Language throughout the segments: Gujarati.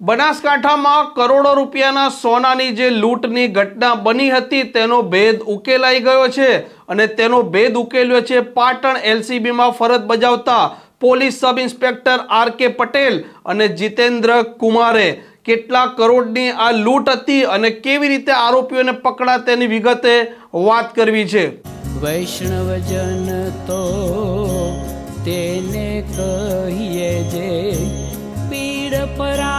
બનાસકાંઠામાં કરોડો રૂપિયાના સોનાની જે લૂંટની ઘટના બની હતી, તેનો ભેદ ઉકેલાઈ ગયો છે અને તેનો ભેદ ઉકેલ્યો છે પાટણ એલસીબીમાં ફરજ બજાવતા police sub inspector R K Patel અને જીતેન્દ્ર કુમારે. કેટલા કરોડની આ લૂંટ હતી અને કેવી રીતે આરોપીઓને પકડા તેની વિગતે વાત કરવી છે. વૈષ્ણવજન તો તેને કહીએ જે परा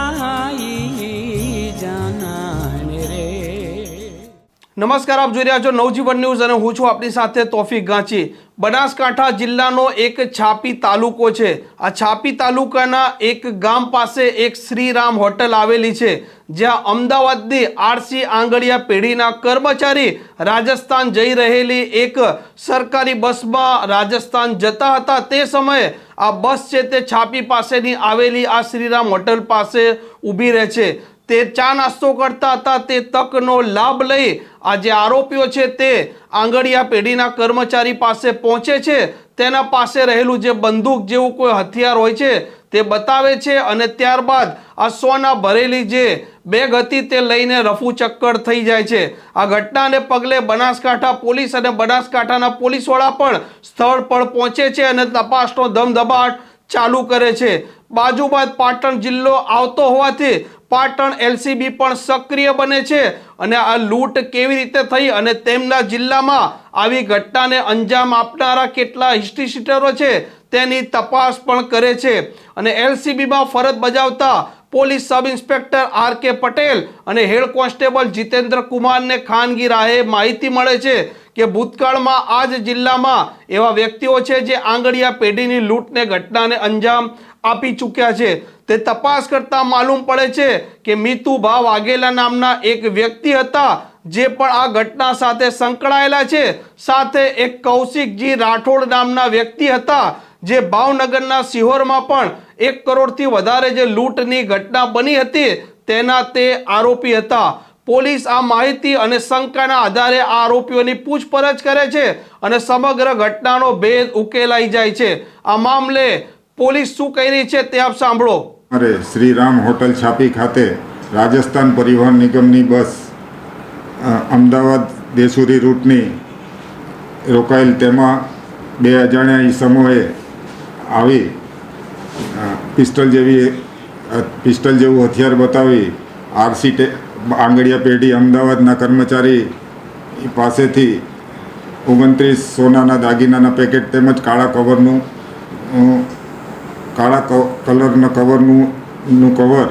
નમસ્કાર, આપ જોઈ રહ્યા છો નવજીવન ન્યૂઝ અને હું છું આપની સાથે તોફિક ગાંચી. બનાસકાંઠા જિલ્લાનો એક છાપી તાલુકો છે. આ છાપી તાલુકાના એક ગામ પાસે એક શ્રીરામ હોટલ આવેલી છે, જ્યાં અમદાવાદની આરસી આંગળિયા પેઢીના કર્મચારી રાજસ્થાન જઈ રહેલી એક સરકારી બસમાં રાજસ્થાન જતા હતા. તે સમયે આ બસ છે તે છાપી પાસેની આવેલી આ શ્રીરામ હોટલ પાસે ઊભી રહે છે. તે ચા નાસ્તો કરતા હતા. તે તકનો લાભ લઈ આ જે આરોપીઓ છે તે આંગળિયા પેઢીના કર્મચારી પાસે પહોંચે છે. તેના પાસે રહેલું જે બંદૂક જેવું કોઈ હથિયાર હોય છે તે બતાવે છે અને ત્યારબાદ આ સોના ભરેલી જે બેગ હતી તે લઈને રફુ ચક્કર થઈ જાય છે. આ ઘટનાને પગલે બનાસકાંઠા પોલીસ અને બનાસકાંઠાના પોલીસવાળા પણ સ્થળ પર પહોંચે છે અને તપાસનો ધમધબાટ ચાલુ કરે છે. બાજુબાદ પાટણ જિલ્લો આવતો હોવાથી પાટણ એલસીબી પણ સક્રિય બને છે અને આ લૂંટ કેવી રીતે થઈ અને તેમના જિલ્લામાં આવી ઘટનાને અંજામ આપનારા કેટલા હિસ્ટ્રી શીટરો છે તેની તપાસ પણ કરે છે. અને એલસીબીમાં ફરજ બજાવતા police sub inspector R K Patel અને હેડ કોન્સ્ટેબલ જીતેન્દ્ર કુમારને ખાનગી રાહે માહિતી મળે છે કે ભૂતકાળમાં આ જ જિલ્લામાં એવા વ્યક્તિઓ છે જે આંગળિયા પેઢીની લૂંટને ઘટનાને અંજામ આપી ચૂક્યા છે. તે તપાસ કરતા માલુમ પડે છે કે મીતુભા વાઘેલા નામના એક વ્યક્તિ હતા જે પણ આ ઘટના સાથે સંકળાયેલા છે. સાથે એક કૌશિકજી રાઠોડ નામના વ્યક્તિ હતા જે ભાવનગરના સિહોરમાં પણ એક કરોડથી વધારે જે લૂંટની ઘટના બની હતી તેના તે આરોપી હતા. પોલીસ આ માહિતી અને શંકાના આધારે આ આરોપીઓની પૂછપરછ કરે છે અને સમગ્ર ઘટનાનો ભેદ ઉકેલાઈ જાય છે. આ મામલે પોલીસ શું કહી રહી છે તે આપ સાંભળો. અરે શ્રીરામ હોટલ છાપી ખાતે રાજસ્થાન પરિવહન નિગમની બસ અમદાવાદ દેસુરી રૂટની રોકાયેલ તેમાં બે અજાણ્યા ઈસમોએ આવી પિસ્ટલ જેવી પિસ્ટલ જેવું હથિયાર બતાવી આરસી ટે પેઢી અમદાવાદના કર્મચારી પાસેથી ઓગણત્રીસ સોનાના દાગીનાના પેકેટ તેમજ કાળા કવરનું કાળા કલરના કવરનું, નું કવર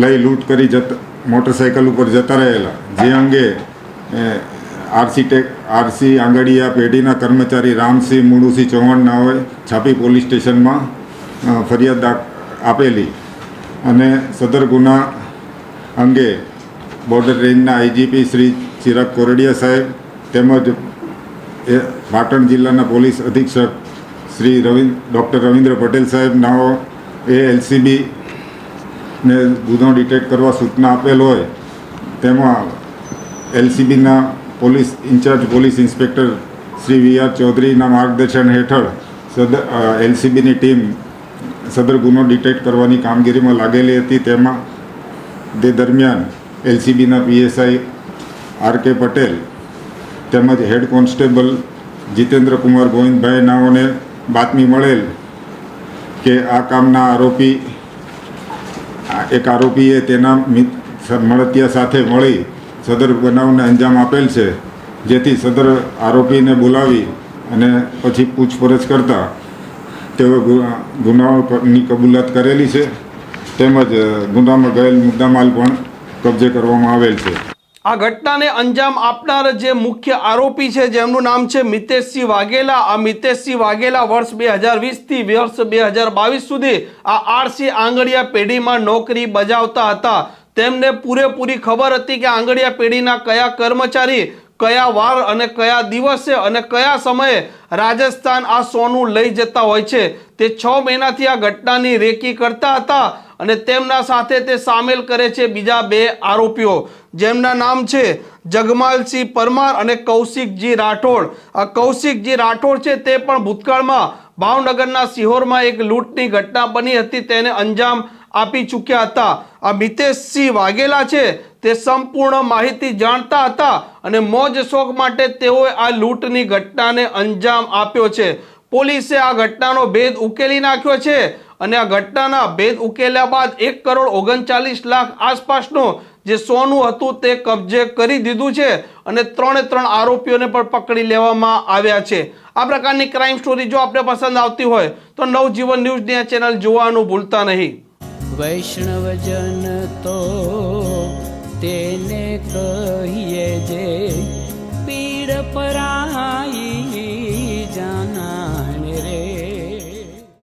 લઈ લૂંટ કરી જતા મોટરસાઇકલ ઉપર જતા રહેલા. જે અંગે આરસી ટેક આરસી આંગડિયા પેઢીના કર્મચારી રામસિંહ મુળુસિંહ ચૌહાણ નાઓએ છાપી પોલીસ સ્ટેશનમાં ફરિયાદ આપેલી. અને સદર ગુના અંગે બોર્ડર રેન્જના આઈજીપી શ્રી ચિરાગ કોરડિયા સાહેબ તેમજ એ પાટણ જિલ્લાના પોલીસ અધિક્ષક શ્રી રવિ, ડૉક્ટર રવિન્દ્ર પટેલ સાહેબ નાઓ એ એલસીબી ને ગુનો ડિટેક્ટ કરવા સૂચના આપેલ હોય, તેમાં એલસીબીના police incharge, police inspector Shri V R ચૌધરીના માર્ગદર્શન હેઠળ સદર એલસીબીની ટીમ સદર ગુનો ડિટેક્ટ કરવાની કામગીરીમાં લાગેલી હતી. તેમાં તે દરમિયાન એલસીબીના પીએસઆઈ આર કે પટેલ તેમજ હેડ કોન્સ્ટેબલ જીતેન્દ્ર કુમાર ગોવિંદભાઈ નાઓને બાતમી મળેલ કે આ કામના આરોપી એક આરોપીએ તેના મળતિયા સાથે મળી સદર બનાવને અંજામ આપેલ છે, જેથી સદર આરોપીને બોલાવી અને પછી પૂછપરછ કરતા તેઓ ગુનાઓની કબૂલાત કરેલી છે, તેમજ ગુનામાં ગયેલ મુદ્દામાલ પણ કબજે કરવામાં આવેલ છે. આ ઘટનાને અંજામ આપનાર જે મુખ્ય આરોપી છે, જેમનું નામ છે મિતેશસિંહ વાઘેલા. આ મિતેશસિંહ વાઘેલા વર્ષ બે હજાર વીસથી વર્ષ બે હજાર બાવીસ સુધી આ આરસી આંગળિયા પેઢીમાં નોકરી બજાવતા હતા. તેમને પૂરેપૂરી ખબર હતી કે આંગળિયા પેઢીના કયા કર્મચારી, કયા વાર અને કયા દિવસે અને કયા સમયે રાજસ્થાન આ સોનું લઈ જતા હોય છે. તે છ મહિનાથી આ ઘટનાની રેકી કરતા હતા અને તેમના સાથે તે સામેલ કરે છે બીજા બે આરોપીઓ. જેમના નામ છે જગમાલસિંહ પરમાર અને કૌશિકજી રાઠોડ. આ કૌશિકજી રાઠોડ છે તે પણ ભૂતકાળમાં ભાવનગરના સિહોરમાં એક લૂંટની ઘટના બની હતી. તેને અંજામ આપી ચૂક્યા હતા. આ મિતેશસિંહ વાઘેલા છે તે સંપૂર્ણ માહિતી જાણતા હતા અને મોજ શોખ માટે તેઓએ આ લૂંટની ઘટનાને અંજામ આપ્યો છે. પોલીસે આ ઘટનાનો ભેદ ઉકેલી નાખ્યો છે અને આ ઘટનાના ભેદ ઉકેલ્યા બાદ એક કરોડ ઓગણચાલીસ લાખ આસપાસનું જે સોનું હતું તે કબજે કરી દીધું છે અને ત્રણે ત્રણ આરોપીઓને પણ પકડી લેવામાં આવ્યા છે. આ પ્રકારની ક્રાઇમ સ્ટોરી જો આપને પસંદ આવતી હોય તો નવજીવન ન્યૂઝની આ ચેનલ જોવાનું ભૂલતા નહીં. વૈષ્ણવજન તો તેને કહીએ જે પીડ પરા